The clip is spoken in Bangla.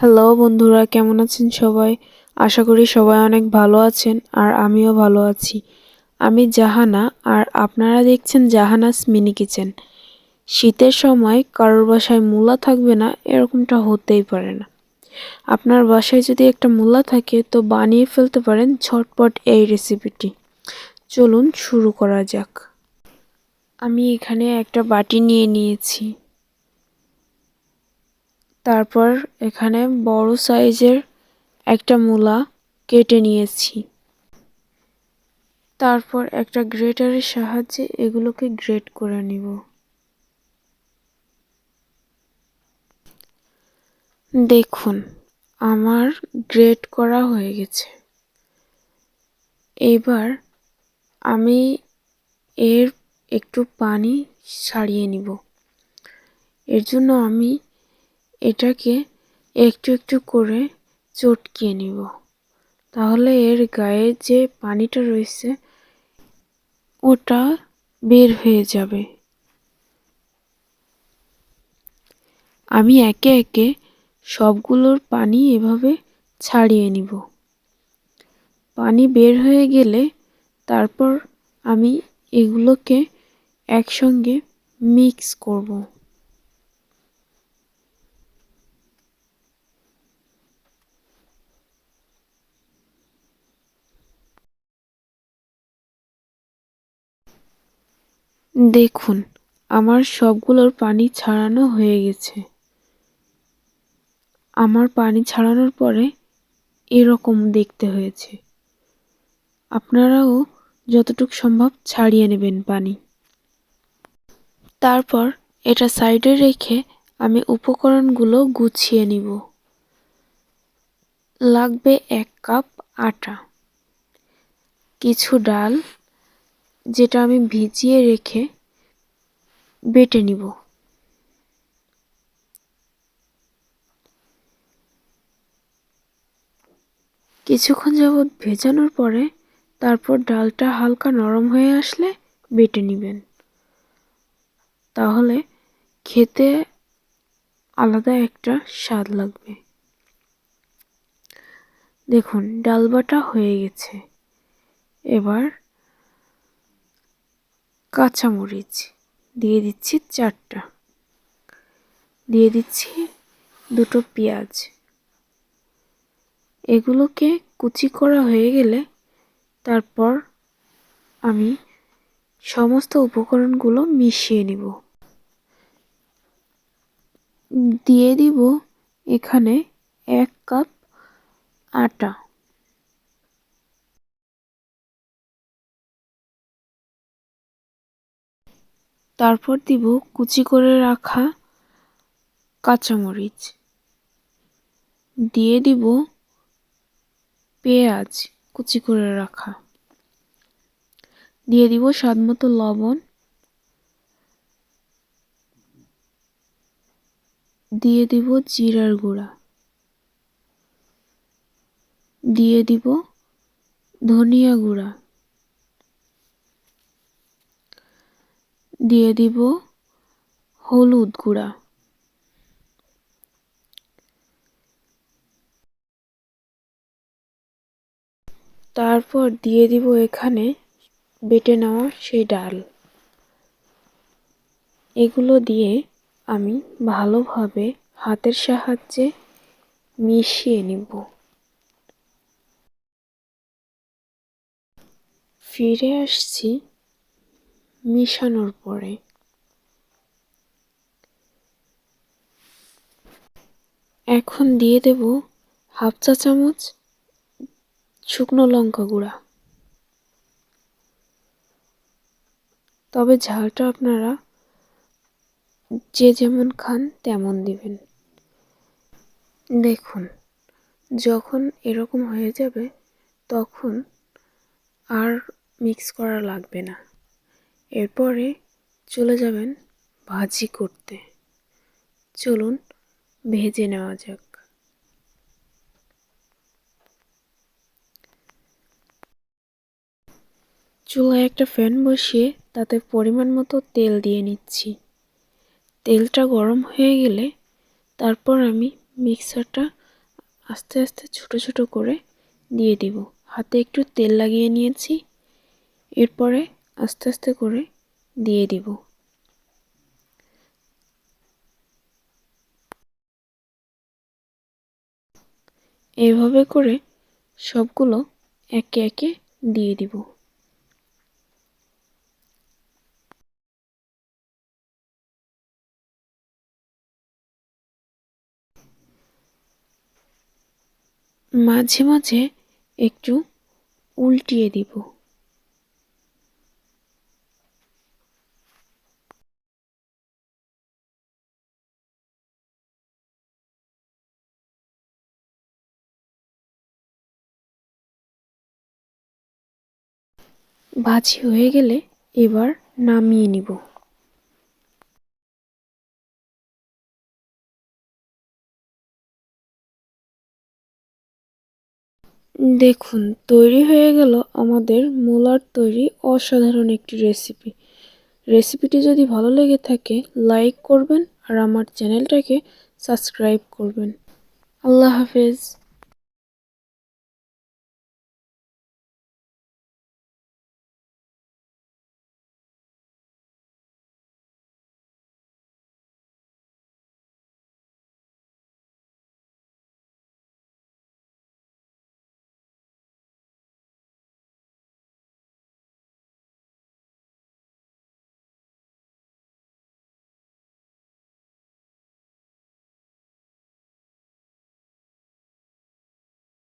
হ্যালো বন্ধুরা, কেমন আছেন সবাই? আশা করি সবাই অনেক ভালো আছেন আর আমিও ভালো আছি। আমি জাহানা আর আপনারা দেখছেন জাহানাস মিনি কিচেন। শীতের সময় কারোর বাসায় মূলা থাকবে না, এরকমটা হতেই পারে না। আপনার বাসায় যদি একটা মূলা থাকে, তো বানিয়ে ফেলতে পারেন ঝটপট এই রেসিপিটি। চলুন শুরু করা যাক। আমি এখানে একটা বাটি নিয়ে নিয়েছি। তারপর এখানে বড় সাইজের একটা মূলা কেটে নিয়েছি। তারপর একটা গ্রেটারের সাহায্যে এগুলোকে গ্রেট করে নিব। দেখুন, আমার গ্রেট করা হয়ে গেছে। এবার আমি এর একটু পানি ছাড়িয়ে নিব। এর জন্য আমি এটাকে একটু একটু করে চটকিয়ে নিব। তাহলে এর গায়ে যে পানিটা রয়েছে, ওটা বের হয়ে যাবে। আমি একে একে সবগুলোর পানি এভাবে ছাড়িয়ে নিব। পানি বের হয়ে গেলে তারপর আমি এগুলোকে একসঙ্গে মিক্স করব। দেখুন, আমার সবগুলোর পানি ছাড়ানো হয়ে গেছে। আমার পানি ছাড়ানোর পরে এরকম দেখতে হয়েছে। আপনারাও যতটুকু সম্ভব ছাড়িয়ে নেবেন পানি। তারপর এটা সাইডে রেখে আমি উপকরণগুলো গুছিয়ে নিব। লাগবে এক কাপ আটা, কিছু ডাল যেটা আমি ভিজিয়ে রেখে বেটে নিব। কিছুক্ষণ যাবৎ ভেজানোর পরে তারপর ডালটা হালকা নরম হয়ে আসলে বেটে নেবেন। তাহলে খেতে আলাদা একটা স্বাদ লাগবে। দেখুন ডাল বাটা হয়ে গেছে। এবার কাঁচামরিচ। দিয়ে দিচ্ছি চারটা। দিয়ে দিচ্ছি দুটো পেঁয়াজ। এগুলোকে কুচি করা হয়ে গেলে তারপর আমি সমস্ত উপকরণগুলো মিশিয়ে নিব। দিয়ে দিব এখানে এক কাপ আটা। তারপর দিব কুচি করে রাখা কাঁচামরিচ। দিয়ে দিব পেঁয়াজ কুচি করে রাখা। দিয়ে দিব স্বাদ মতো লবণ। দিয়ে দিব জিরার গুঁড়া। দিয়ে দিব ধনিয়া গুঁড়া। দিয়ে দিব হলুদ গুঁড়া। তারপর দিয়ে দিব এখানে বেটে নেওয়া সেই ডাল। এগুলো দিয়ে আমি ভালোভাবে হাতের সাহায্যে মিশিয়ে নিব। ফিরে আসছি মিশানোর পরে। এখন দিয়ে দেব হাফ চা চামচ শুকনো লঙ্কা গুঁড়া। তবে ঝালটা আপনারা যে যেমন খান তেমন দিবেন। দেখুন, যখন এরকম হয়ে যাবে, তখন আর মিক্স করা লাগবে না। এরপরে চলে যাবেন ভাজি করতে। চলুন, ভেজে নেওয়া যাক। চুলায় একটা ফ্যান বসিয়ে তাতে পরিমাণ মতো তেল দিয়ে নিচ্ছি। তেলটা গরম হয়ে গেলে তারপর আমি মিক্সারটা আস্তে আস্তে ছোট ছোট করে দিয়ে দিব। হাতে একটু তেল লাগিয়ে নিয়েছি। এরপরে আস্তে আস্তে করে দিয়ে দিব। এভাবে করে সবগুলো একে একে দিয়ে দিব। মাঝে মাঝে একটু উল্টিয়ে দিব। ভাজি হয়ে গেলে এবার নামিয়ে নিব। দেখুন, তৈরি হয়ে গেল আমাদের মূলার তৈরি অসাধারণ একটি রেসিপি। রেসিপিটি যদি ভালো লেগে থাকে, লাইক করবেন আর আমার চ্যানেলটাকে সাবস্ক্রাইব করবেন। আল্লাহ হাফেজ।